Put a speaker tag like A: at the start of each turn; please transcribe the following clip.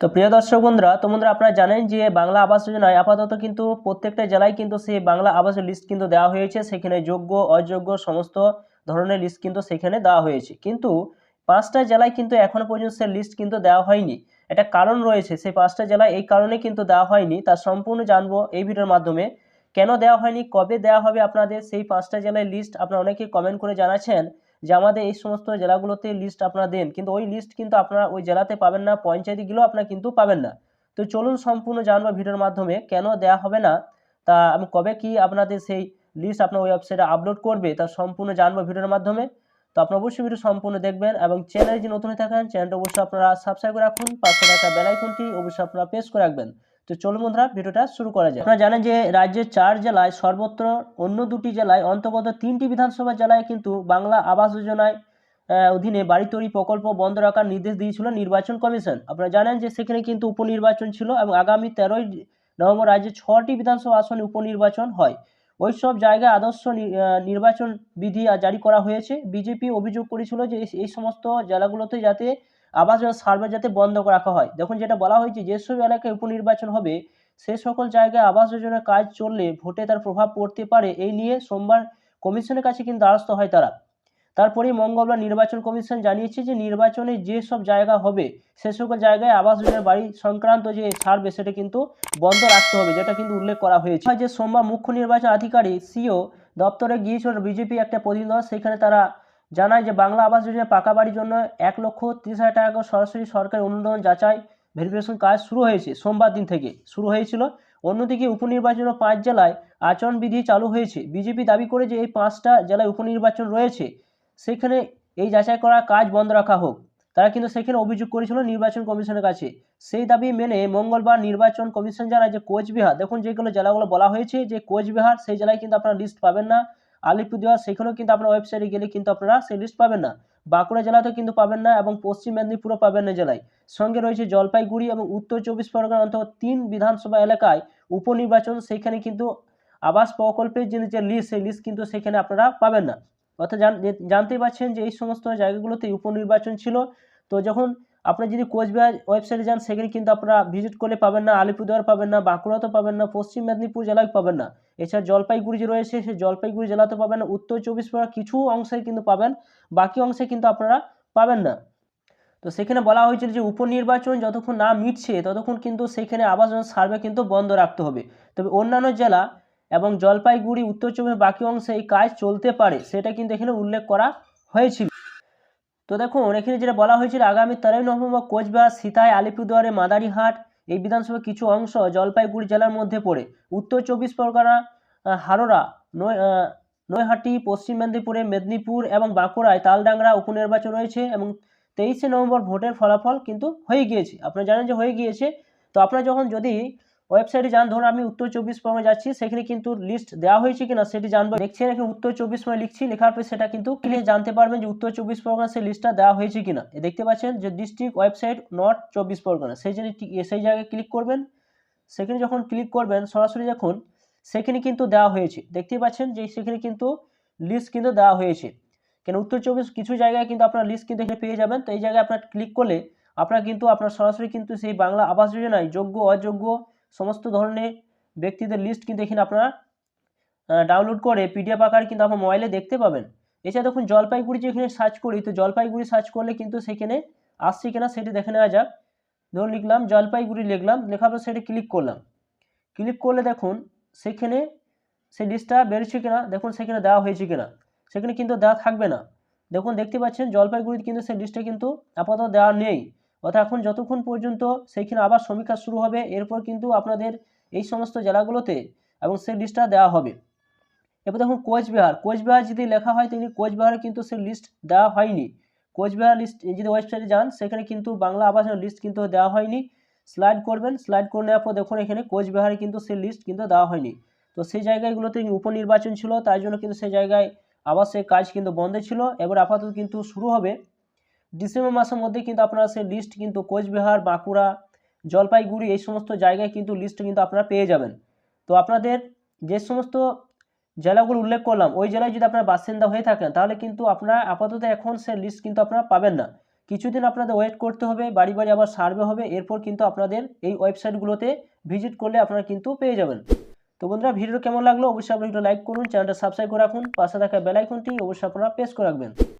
A: তো প্রিয় দর্শক বন্ধুরা, তো বন্ধুরা আপনারা জানেন যে বাংলা আবাস যোজনায় আপাতত কিন্তু প্রত্যেকটা জেলায় কিন্তু সেই বাংলা আবাসের লিস্ট কিন্তু দেওয়া হয়েছে। সেখানে যোগ্য, অযোগ্য সমস্ত ধরনের লিস্ট কিন্তু সেখানে দেওয়া হয়েছে। কিন্তু পাঁচটা জেলায় কিন্তু এখনও পর্যন্ত সে লিস্ট কিন্তু দেওয়া হয়নি। একটা কারণ রয়েছে, সেই পাঁচটা জেলায় এই কারণে কিন্তু দেওয়া হয়নি। তার সম্পূর্ণ জানব এই ভিডিওর মাধ্যমে। কেন দেওয়া হয়নি? কবে দেওয়া হবে আপনাদের? সেই পাঁচটা জেলায় লিস্ট আপনারা অনেকে কমেন্ট করে জানাচ্ছেন। যে আমাদের এই সমস্ত জেলাগুলোতে লিস্ট আপনারা দেন। কিন্তু ওই লিস্ট কিন্তু আপনারা ওই জেলাতে পাবেন না পঞ্চায়েতে গেলেও আপনারা কিন্তু পাবেন না। তো চলুন সম্পূর্ণ জানব ভিডিওর মাধ্যমে, কেন দেওয়া হবে না? তা আমি কবে কি আপনাদের সেই লিস্ট আপনার ওয়েবসাইটে আপলোড করবে, তা সম্পূর্ণ জানব ভিডিওর মাধ্যমে। তো আপনারা অবশ্যই ভিডিও সম্পূর্ণ দেখবেন এবং চ্যানেলে যদি নতুন হয়ে থাকেন চ্যানেলটা অবশ্যই আপনারা সাবস্ক্রাইব করে রাখুন, পাশে থাকা বেল আইকনটি অবশ্যই আপনারা প্রেস করে রাখবেন। তো চলুন বন্ধুরা, ভিডিওটা শুরু করা যায় আপনারা জানেন যে রাজ্যের চার জেলায় সর্বত্র অন্য দুটি জেলায়, অন্তর্গত তিনটি বিধানসভা জেলায় কিন্তু বাংলা আবাস যোজনায় অধীনে বাড়ি তৈরি প্রকল্প বন্ধ রাখার নির্দেশ দিয়েছিল নির্বাচন কমিশন। আপনারা জানেন যে সেখানে কিন্তু উপনির্বাচন ছিল এবং আগামী তেরোই নভেম্বর রাজ্যে ছটি বিধানসভা আসনে উপনির্বাচন হয়। ওই সব জায়গায় আদর্শ নির্বাচন বিধি জারি করা হয়েছে। বিজেপি অভিযোগ করেছিল যে এই- এই সমস্ত জেলাগুলোতে যাতে আবাস সার্ভে যাতে বন্ধ রাখা হয়। দেখুন যেটা বলা হয়েছে যেসব এলাকায় উপনির্বাচন হবে, সে সকল জায়গায় আবাস যোজনার কাজ চললে ভোটে তার প্রভাব পড়তে পারে। এই নিয়ে সোমবার কমিশনের কাছে কিন্তু দ্বারস্থ হয় তারা। তারপরেই মঙ্গলবার নির্বাচন কমিশন জানিয়েছে যে নির্বাচনে যে সব জায়গা হবে, সে সকল জায়গায় আবাস যোজনার বাড়ি সংক্রান্ত যে ছাড়বে সেটা কিন্তু বন্ধ রাখতে হবে, যেটা কিন্তু উল্লেখ করা হয়েছে। যে সোমবার মুখ্য নির্বাচন আধিকারিক, সিও দপ্তরে গিয়েছিল বিজেপি একটা প্রতিনিধি সেখানে তারা জানায় যে বাংলা আবাস যোজনা পাকা বাড়ির জন্য এক লক্ষ তিরিশ হাজার টাকা সরাসরি সরকারি অনুদান যাচাই ভেরিফিকেশন কাজ শুরু হয়েছে, সোমবার দিন থেকে। শুরু হয়েছিল। অন্যদিকে উপনির্বাচন পাঁচ জেলায় আচরণবিধি চালু হয়েছে। বিজেপি দাবি করে যে এই পাঁচটা জেলায় উপনির্বাচন রয়েছে। সেখানে এই যাচাই করা কাজ বন্ধ রাখা হোক। তারা কিন্তু সেখানে অভিযোগ করেছিল নির্বাচন কমিশনের কাছে। সেই দাবি মেনে মঙ্গলবার নির্বাচন কমিশন জানায় যে কোচবিহার, দেখুন যেগুলো জেলাগুলো বলা হয়েছে যে কোচবিহার, সেই জেলায় কিন্তু আপনারা লিস্ট পাবেন না। আলিপুরদুয়ার, সেখানেও কিন্তু আপনার ওয়েবসাইটে গেলে কিন্তু আপনারা সেই লিস্ট পাবেন না। বাঁকুড়া জেলাতেও কিন্তু পাবেন না এবং পশ্চিম মেদিনীপুরও পাবেন না জেলায়। সঙ্গে রয়েছে জলপাইগুড়ি এবং উত্তর চব্বিশ পরগনা অন্তত তিন বিধানসভা এলাকায় উপনির্বাচন, সেখানে কিন্তু আবাস প্রকল্পের যে যে লিস্ট সেই লিস্ট কিন্তু সেখানে আপনারা পাবেন না। অর্থাৎ জানতেই পারছেন যে এই সমস্ত জায়গাগুলোতে উপনির্বাচন ছিল। তো যখন আপনারা যদি কোচবিহার ওয়েবসাইটে যান, সেখানে কিন্তু আপনারা ভিজিট করলে পাবেন না, আলিপুরদুয়ার পাবেন না, বাঁকুড়াতেও পাবেন না, পশ্চিম মেদিনীপুর জেলায় পাবেন না। এছাড়া জলপাইগুড়ি যে রয়েছে, সেই জলপাইগুড়ি জেলাতে পাবেন না, উত্তর চব্বিশ পরগনা কিছু অংশে কিন্তু পাবেন, বাকি অংশে কিন্তু আপনারা পাবেন না। তো সেখানে বলা হয়েছিল যে উপনির্বাচন যতক্ষণ না মিটছে, ততক্ষণ কিন্তু সেখানে আবাস সার্ভে কিন্তু বন্ধ রাখতে হবে। তবে অন্যান্য জেলা এবং জলপাইগুড়ি, উত্তর চব্বিশ বাকি অংশে এই কাজ চলতে পারে, সেটা কিন্তু এখানে উল্লেখ করা হয়েছিল। তো দেখুন, এখানে যেটা বলা হয়েছিল, আগামী তেরোই নভেম্বর কোচবিহার, সিতাই, আলিপুরদুয়ারে, মাদারিহাট এই বিধানসভার কিছু অংশ জলপাইগুড়ি জেলার মধ্যে পড়ে। উত্তর চব্বিশ পরগনা হারোরা নৈহাটি, পশ্চিম মেদিনীপুরে মেদিনীপুর এবং বাঁকুড়ায় তালডাংরা উপনির্বাচন রয়েছে এবং তেইশে নভেম্বর ভোটের ফলাফল কিন্তু হয়ে গিয়েছে। আপনারা জানেন যে হয়ে গিয়েছে। তো আপনারা যখন যদি ওয়েবসাইটে যান। ধরুন আমি উত্তর চব্বিশ পরগনা যাচ্ছি, সেখানে কিন্তু লিস্ট দেওয়া হয়েছে কিনা সেটি জানব। দেখছেন এখানে উত্তর চব্বিশ পরগনা লিখছি, লেখার পর সেটা কিন্তু ক্লিক জানতে পারবেন যে উত্তর চব্বিশ পরগনা সেই লিস্টটা দেওয়া হয়েছে কিনা। দেখতে পাচ্ছেন যে ডিস্ট্রিক্ট ওয়েবসাইট নর্থ চব্বিশ পরগনা, সেই জন্য সেই জায়গায় ক্লিক করবেন। সেখানে যখন ক্লিক করবেন, সরাসরি যখন সেখানে কিন্তু দেওয়া হয়েছে। দেখতেই পাচ্ছেন যে সেখানে কিন্তু লিস্ট কিন্তু দেওয়া হয়েছে। কেন উত্তর চব্বিশ কিছু জায়গায় কিন্তু আপনার লিস্ট কিন্তু এখানে পেয়ে যাবেন। তো এই জায়গায় আপনার ক্লিক করলে আপনার কিন্তু, আপনার সরাসরি কিন্তু সেই বাংলা আবাস যোজনায় যোগ্য, অযোগ্য সমস্ত ধরনের ব্যক্তিদের লিস্ট কিন্তু এখানে আপনারা ডাউনলোড করে পিডিএফ আকারে কিন্তু আপনার মোবাইলে দেখতে পাবেন। এছাড়া দেখুন, জলপাইগুড়ি যেখানে সার্চ করি, তো জলপাইগুড়ি সার্চ করলে কিন্তু সেখানে আসছে কিনা সেটি দেখে নেওয়া যাক। ধরুন, লিখলাম, জলপাইগুড়ি লিখলাম, লেখার পর সেটি ক্লিক করলাম। ক্লিক করলে দেখুন, সেখানে সেই লিস্টটা বেরোচ্ছে কিনা, দেখুন সেখানে দেওয়া হয়েছে কিনা। সেখানে কিন্তু দেওয়া থাকবে না। দেখুন, দেখতে পাচ্ছেন, জলপাইগুড়িতে কিন্তু সেই লিস্টটা কিন্তু আপাতত দেওয়া নেই। অর্থাৎ এখন যতক্ষণ পর্যন্ত সেইখানে আবার সমীক্ষা শুরু হবে, এরপর কিন্তু আপনাদের এই সমস্ত জেলাগুলোতে এবং সেই লিস্টটা দেওয়া হবে। এবার দেখুন কোচবিহার। কোচবিহার যদি লেখা হয়, তিনি কোচবিহারে কিন্তু সেই লিস্ট দেওয়া হয়নি। কোচবিহার লিস্ট যদি ওয়েবসাইটে যান, সেখানে কিন্তু বাংলা আবাসনের লিস্ট কিন্তু দেওয়া হয়নি। স্লাইড করবেন স্লাইড করে নেওয়ার পর দেখুন এখানে কোচবিহারে কিন্তু সেই লিস্ট কিন্তু দেওয়া হয়নি। তো সেই জায়গাগুলোতে উপনির্বাচন ছিল, তাই জন্য কিন্তু সেই জায়গায় আবাসের কাজ কিন্তু বন্ধ ছিল। এবার আপাতত কিন্তু শুরু হবে। ডিসেম্বর মাসের মধ্যে কিন্তু আপনারা সেই লিস্ট কিন্তু কোচবিহার, বাঁকুড়া, জলপাইগুড়ি এই সমস্ত জায়গায় কিন্তু লিস্ট কিন্তু আপনারা পেয়ে যাবেন। তো আপনাদের যে সমস্ত জেলাগুলো উল্লেখ করলাম, ওই জেলায় যদি আপনারা বাসিন্দা হয়ে থাকেন, তাহলে কিন্তু আপনারা আপাতত এখন সে লিস্ট কিন্তু আপনারা পাবেন না। কিছুদিন আপনাদের ওয়েট করতে হবে, বাড়ি বাড়ি আবার সার্ভে হবে, এরপর কিন্তু আপনাদের এই ওয়েবসাইটগুলোতে ভিজিট করলে আপনারা কিন্তু পেয়ে যাবেন। তো বন্ধুরা ভিডিও কেমন লাগল? অবশ্যই আপনারা একটু লাইক করুন চ্যানেলটা সাবস্ক্রাইব করে রাখুন, পাশে থাকা বেল আইকনটি অবশ্যই আপনারা প্রেস করে রাখবেন।